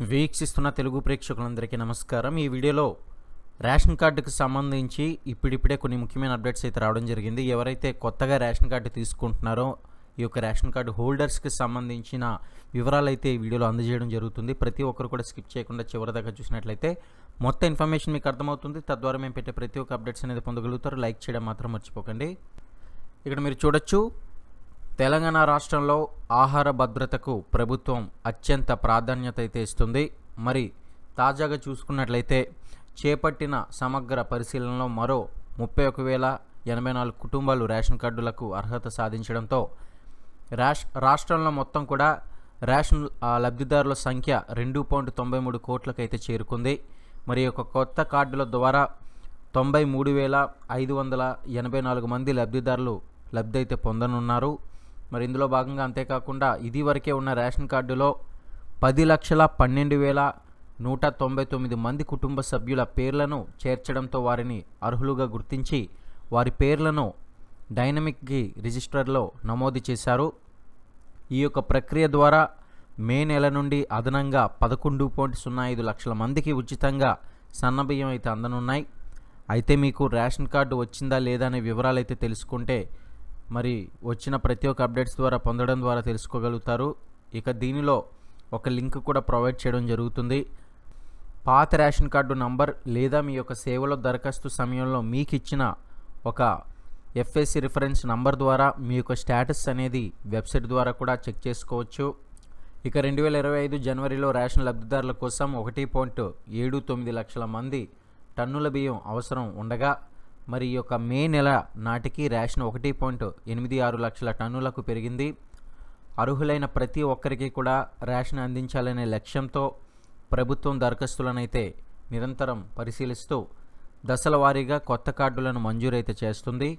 వీక్షిస్తున్న తెలుగు ప్రేక్షకులందరికీ నమస్కారం. ఈ వీడియోలో రేషన్ కార్డుకు సంబంధించి ఇప్పుడిప్పుడే కొన్ని ముఖ్యమైన అప్డేట్స్ అయితే రావడం జరిగింది. ఎవరైతే కొత్తగా రేషన్ కార్డు తీసుకుంటున్నారో ఈ యొక్క రేషన్ కార్డు హోల్డర్స్కి సంబంధించిన వివరాలు అయితే ఈ వీడియోలో అందజేయడం జరుగుతుంది. ప్రతి ఒక్కరు కూడా స్కిప్ చేయకుండా చివరి దాకా చూసినట్లయితే మొత్తం ఇన్ఫర్మేషన్ మీకు అర్థమవుతుంది. తద్వారా మేము పెట్టే ప్రతి ఒక్క అప్డేట్స్ అనేది పొందగలుగుతారు. లైక్ చేయడం మాత్రం మర్చిపోకండి. ఇక్కడ మీరు చూడొచ్చు తెలంగాణ రాష్ట్రంలో ఆహార భద్రతకు ప్రభుత్వం అత్యంత ప్రాధాన్యత అయితే ఇస్తుంది. మరి తాజాగా చూసుకున్నట్లయితే చేపట్టిన సమగ్ర పరిశీలనలో మరో ముప్పై ఒక వేల ఎనభై నాలుగు కుటుంబాలు రేషన్ కార్డులకు అర్హత సాధించడంతో రాష్ రాష్ట్రంలో మొత్తం కూడా రేషన్ ఆ, లబ్ధిదారుల సంఖ్య రెండు పాయింట్ తొంభై మూడు కోట్లకు అయితే చేరుకుంది. మరి ఒక యొక్క కొత్త కార్డుల ద్వారా తొంభై మూడు వేల ఐదు వందల ఎనభై నాలుగు మంది లబ్ధిదారులు లబ్ధి అయితే పొందనున్నారు. మరి ఇందులో భాగంగా అంతేకాకుండా ఇది వరకే ఉన్న రేషన్ కార్డులో పది లక్షల పన్నెండు వేల నూట తొంభై తొమ్మిది మంది కుటుంబ సభ్యుల పేర్లను చేర్చడంతో వారిని అర్హులుగా గుర్తించి వారి పేర్లను డైనమిక్కి రిజిస్టర్లో నమోదు చేశారు. ఈ యొక్క ప్రక్రియ ద్వారా మే నెల నుండి అదనంగా పదకొండు పాయింట్ సున్నా ఐదు లక్షల మందికి ఉచితంగా సన్నబియ్యం అయితే అందనున్నాయి. అయితే మీకు రేషన్ కార్డు వచ్చిందా లేదా అనే వివరాలు అయితే తెలుసుకుంటే మరి వచ్చిన ప్రతి ఒక్క అప్డేట్స్ ద్వారా పొందడం ద్వారా తెలుసుకోగలుగుతారు. ఇక దీనిలో ఒక లింక్ కూడా ప్రొవైడ్ చేయడం జరుగుతుంది. పాత రేషన్ కార్డు నంబర్ లేదా మీ యొక్క సేవలో దరఖాస్తు సమయంలో మీకు ఇచ్చిన ఒక ఎఫ్ఎస్సి రిఫరెన్స్ నంబర్ ద్వారా మీ యొక్క స్టేటస్ అనేది వెబ్సైట్ ద్వారా కూడా చెక్ చేసుకోవచ్చు. ఇక రెండు వేల ఇరవై ఐదు జనవరిలో రేషన్ లబ్ధిదారుల కోసం ఒకటి పాయింట్ ఏడు తొమ్మిది లక్షల మంది టన్నుల బియ్యం అవసరం ఉండగా మరి ఈ యొక్క మే నెల నాటికి రేషన్ ఒకటి పాయింట్ ఎనిమిది ఆరు లక్షల టన్నులకు పెరిగింది. అర్హులైన ప్రతి ఒక్కరికి కూడా రేషన్ అందించాలనే లక్ష్యంతో ప్రభుత్వం దరఖాస్తులనైతే నిరంతరం పరిశీలిస్తూ దశల వారీగా కొత్త కార్డులను మంజూరైతే చేస్తుంది.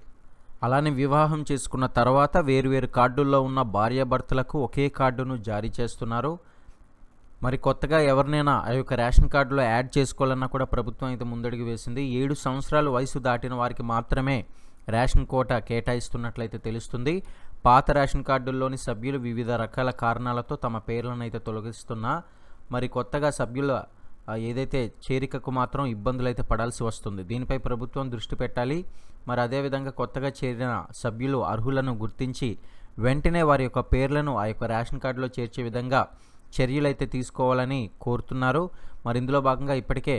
అలానే వివాహం చేసుకున్న తర్వాత వేరువేరు కార్డుల్లో ఉన్న భార్యాభర్తలకు ఒకే కార్డును జారీ చేస్తున్నారు. మరి కొత్తగా ఎవరినైనా ఆ యొక్క రేషన్ కార్డులో యాడ్ చేసుకోవాలన్నా కూడా ప్రభుత్వం అయితే ముందడుగు వేసింది. ఏడు సంవత్సరాల వయసు దాటిన వారికి మాత్రమే రేషన్ కోట కేటాయిస్తున్నట్లయితే తెలుస్తుంది. పాత రేషన్ కార్డుల్లోని సభ్యులు వివిధ రకాల కారణాలతో తమ పేర్లను అయితే తొలగిస్తున్నా మరి కొత్తగా సభ్యుల ఏదైతే చేరికకు మాత్రం ఇబ్బందులు అయితే పడాల్సి వస్తుంది. దీనిపై ప్రభుత్వం దృష్టి పెట్టాలి. మరి అదేవిధంగా కొత్తగా చేరిన సభ్యులు అర్హులను గుర్తించి వెంటనే వారి యొక్క పేర్లను ఆ యొక్క రేషన్ కార్డులో చేర్చే విధంగా చర్యలైతే తీసుకోవాలని కోరుతున్నారు. మరి ఇందులో భాగంగా ఇప్పటికే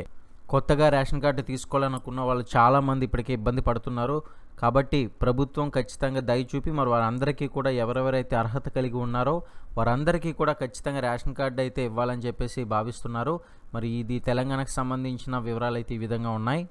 కొత్తగా రేషన్ కార్డు తీసుకోవాలనుకున్న వాళ్ళు చాలామంది ఇప్పటికే ఇబ్బంది పడుతున్నారు. కాబట్టి ప్రభుత్వం ఖచ్చితంగా దయ చూపి మరి వారందరికీ కూడా ఎవరెవరైతే అర్హత కలిగి ఉన్నారో వారందరికీ కూడా ఖచ్చితంగా రేషన్ కార్డు అయితే ఇవ్వాలని చెప్పేసి భావిస్తున్నారు. మరి ఇది తెలంగాణకు సంబంధించిన వివరాలు అయితే ఈ విధంగా ఉన్నాయి.